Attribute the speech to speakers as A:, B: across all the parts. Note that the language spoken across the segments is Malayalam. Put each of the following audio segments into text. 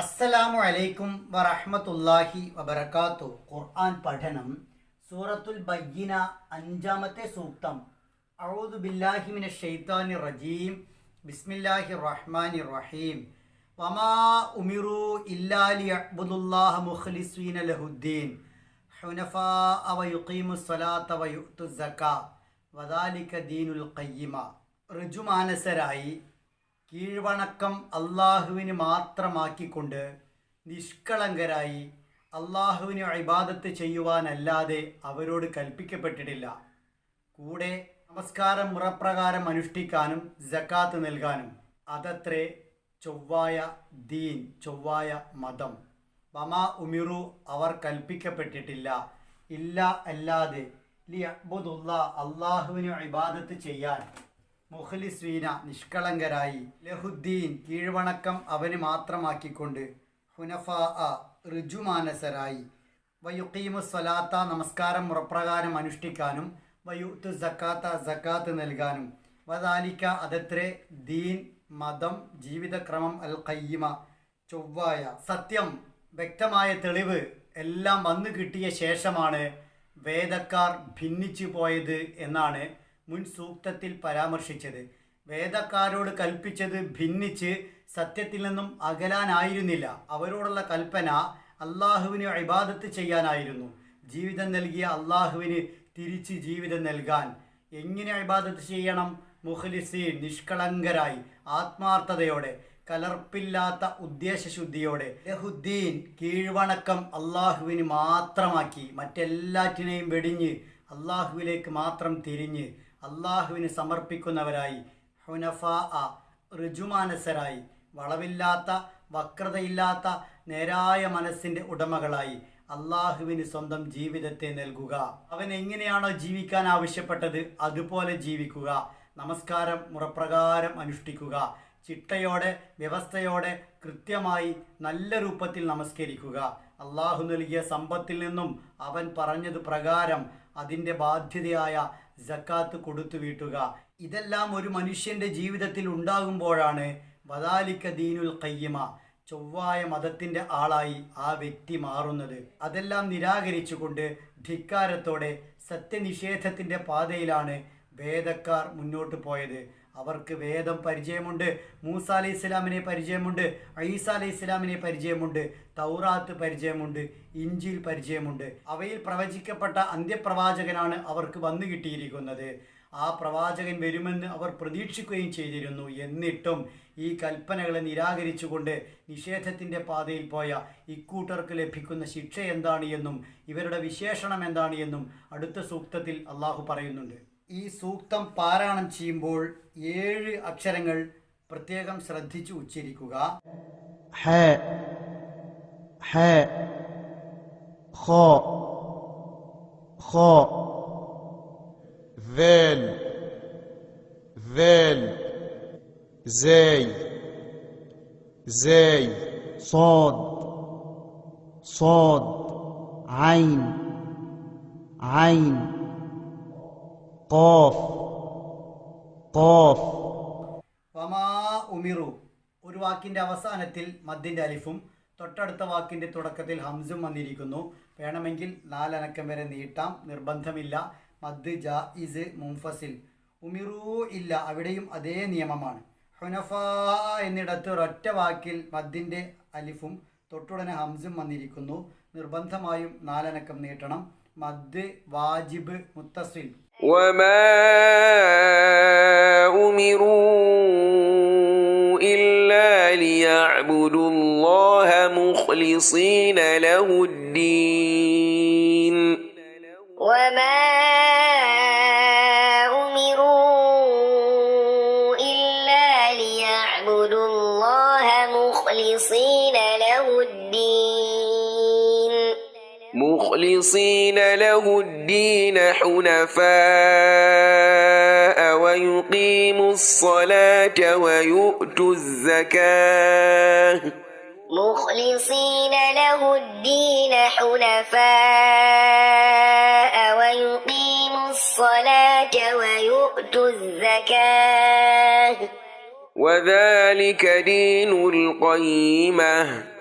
A: അസ്സലാമു അലൈക്കും വറഹ്മത്തുള്ളാഹി വബർക്കാത്തു ഖുർആൻ പഠനം സൂറത്തുൽ ബയ്യന അഞ്ചാമത്തെ സൂക്തം. അഊദു ബില്ലാഹി മിനശ് ഷൈത്താനി റജീം. ബിസ്മില്ലാഹിർ റഹ്മാനിർ റഹീം. വമാ ഉമിറു ഇല്ലാ ലിയഅ്ബുദുല്ലാഹ മുഖ്ലിസീന ലഹുദ്ദീൻ. ഹുനഫാഅ വയുഖീമുസ് സ്വലാത്ത വയുഅ്തുസ് സക്കാ വദാലിക ദീനുൽ ഖയ്യിമ. ഋജുമാനസരായി കീഴ്വണക്കം അള്ളാഹുവിന് മാത്രമാക്കിക്കൊണ്ട് നിഷ്കളങ്കരായി അള്ളാഹുവിന് ഇബാദത്ത് ചെയ്യുവാനല്ലാതെ അവരോട് കൽപ്പിക്കപ്പെട്ടിട്ടില്ല. കൂടെ നമസ്കാരം മുറപ്രകാരം അനുഷ്ഠിക്കാനും ജക്കാത്ത് നൽകാനും. അതത്രേ ചൊവ്വായ ദീൻ ചൊവ്വായ മതം. വമാ ഉമിറു അവർ കൽപ്പിക്കപ്പെട്ടിട്ടില്ല. ഇല്ല അല്ലാതെ ലി അബ്ദുല്ല അള്ളാഹുവിന് ഇബാദത്ത് ചെയ്യാൻ. മുഖലിസ്വീന നിഷ്കളങ്കരായി. ലഹുദ്ദീൻ കീഴ്വണക്കം അവന് മാത്രമാക്കിക്കൊണ്ട് ഹുനഫാ ഋജുമാനസരായി. വയുക്കീമു സ്വലാത്ത നമസ്കാരം മുറപ്രകാരം അനുഷ്ഠിക്കാനും വയുത്തു സക്കാത്ത സക്കാത്ത് നൽകാനും. വദാലിക്ക അതത്രേ ദീൻ മതം ജീവിതക്രമം അൽ കയ്യമ ചൊവ്വായ സത്യം വ്യക്തമായ തെളിവ് എല്ലാം വന്നു കിട്ടിയ ശേഷമാണ് വേദക്കാർ ഭിന്നിച്ചു പോയത് എന്നാണ് മുൻ സൂക്തത്തിൽ പരാമർശിച്ചത്. വേദക്കാരോട് കൽപ്പിച്ചത് ഭിന്നിച്ച് സത്യത്തിൽ നിന്നും അകലാനായിരുന്നില്ല. അവരോടുള്ള കൽപ്പന അള്ളാഹുവിന് ഇബാദത്ത് ചെയ്യാനായിരുന്നു. ജീവിതം നൽകിയ അള്ളാഹുവിന് തിരിച്ച് ജീവിതം നൽകാൻ. എങ്ങനെ ഇബാദത്ത് ചെയ്യണം? മുഖലിസീൻ നിഷ്കളങ്കരായി ആത്മാർത്ഥതയോടെ കലർപ്പില്ലാത്ത ഉദ്ദേശശുദ്ധിയോടെ. ലഹുദ്ദീൻ കീഴ്വണക്കം അള്ളാഹുവിന് മാത്രമാക്കി മറ്റെല്ലാറ്റിനെയും വെടിഞ്ഞ് അള്ളാഹുവിലേക്ക് മാത്രം തിരിഞ്ഞ് അള്ളാഹുവിന് സമർപ്പിക്കുന്നവരായി. ഹുനഫ ഹുനഫാ ഋജുമാനസരായി. വളവില്ലാത്ത വക്രതയില്ലാത്ത നേരായ മനസ്സിന്റെ ഉടമകളായി. അള്ളാഹുവിന് സ്വന്തം ജീവിതത്തെ നൽകുക. അവൻ എങ്ങനെയാണോ ജീവിക്കാൻ ആവശ്യപ്പെട്ടത് അതുപോലെ ജീവിക്കുക. നമസ്കാരം മുറപ്രകാരം അനുഷ്ഠിക്കുക. ചിട്ടയോടെ വ്യവസ്ഥയോടെ കൃത്യമായി നല്ല രൂപത്തിൽ നമസ്കരിക്കുക. അള്ളാഹു നൽകിയ സമ്പത്തിൽ നിന്നും അവൻ പറഞ്ഞത് പ്രകാരം അതിന്റെ ബാധ്യതയായ ജക്കാത്ത് കൊടുത്തു വീട്ടുക. ഇതെല്ലാം ഒരു മനുഷ്യന്റെ ജീവിതത്തിൽ ഉണ്ടാകുമ്പോഴാണ് വദാലിക്ക ദീനുൽ കയ്യമ ചൊവ്വായ മതത്തിന്റെ ആളായി ആ വ്യക്തി മാറുന്നത്. അതെല്ലാം നിരാകരിച്ചുകൊണ്ട് ധിക്കാരത്തോടെ സത്യനിഷേധത്തിന്റെ പാതയിലാണ് വേദക്കാർ മുന്നോട്ട് പോയത്. അവർക്ക് വേദം പരിചയമുണ്ട്. മൂസ അലി ഇസ്ലാമിനെ പരിചയമുണ്ട്. ഐസ അലി ഇസ്ലാമിനെ പരിചയമുണ്ട്. തൗറാത്ത് പരിചയമുണ്ട്. ഇഞ്ചിൽ പരിചയമുണ്ട്. അവയിൽ പ്രവചിക്കപ്പെട്ട അന്ത്യപ്രവാചകനാണ് അവർക്ക് വന്നു കിട്ടിയിരിക്കുന്നത്. ആ പ്രവാചകൻ വരുമെന്ന് അവർ പ്രതീക്ഷിക്കുകയും ചെയ്തിരുന്നു. എന്നിട്ടും ഈ കൽപ്പനകളെ നിരാകരിച്ചുകൊണ്ട് നിഷേധത്തിന്റെ പാതയിൽ പോയ ഇക്കൂട്ടർക്ക് ലഭിക്കുന്ന ശിക്ഷ എന്താണ് എന്നും ഇവരുടെ വിശേഷണം എന്താണ് എന്നും അടുത്ത സൂക്തത്തിൽ അള്ളാഹു പറയുന്നുണ്ട്. ഈ സൂക്തം പാരായണം ചെയ്യുമ്പോൾ ഏഴ് അക്ഷരങ്ങൾ പ്രത്യേകം ശ്രദ്ധിച്ചു ഉച്ചരിക്കുക
B: حاء حاء خاء خاء ذال ذال زاي زاي صاد صاد عين عين قاف قاف
A: വമാ ഉമിറു. ഒരു വാക്കിന്റെ അവസാനത്തിൽ മദ്യന്റെ അലിഫും തൊട്ടടുത്ത വാക്കിന്റെ തുടക്കത്തിൽ ഹംസും വന്നിരിക്കുന്നു. വേണമെങ്കിൽ നാലനക്കം വരെ നീട്ടാം. നിർബന്ധമില്ല. മദ് ജാ ഇസ് മുംഫസിൽ ഉമിറൂ ഇല്ല. അവിടെയും അതേ നിയമമാണ്. ഹുനഫ എന്നിടത്ത് ഒരൊറ്റ വാക്കിൽ മദ്യന്റെ അലിഫും തൊട്ടുടനെ ഹംസും വന്നിരിക്കുന്നു. നിർബന്ധമായും നാലനക്കം നീട്ടണം. മദ് വാജിബ് മുത്തസിൽ.
C: وما أمروا إلا ليعبدوا الله مخلصين له الدين.
D: وما مخلصين له الدين.
C: مخلصين له الدين حنفاء ويقيموا الصلاة ويؤتوا الزكاة.
D: مخلصين له الدين حنفاء ويقيموا الصلاة ويؤتوا الزكاة.
C: وذلك دين القيمة.
D: وذلك دين القيمة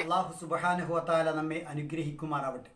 A: അള്ളാഹു സുബഹാനുഹുവത്താല നമ്മെ അനുഗ്രഹിക്കുമാറാവട്ടെ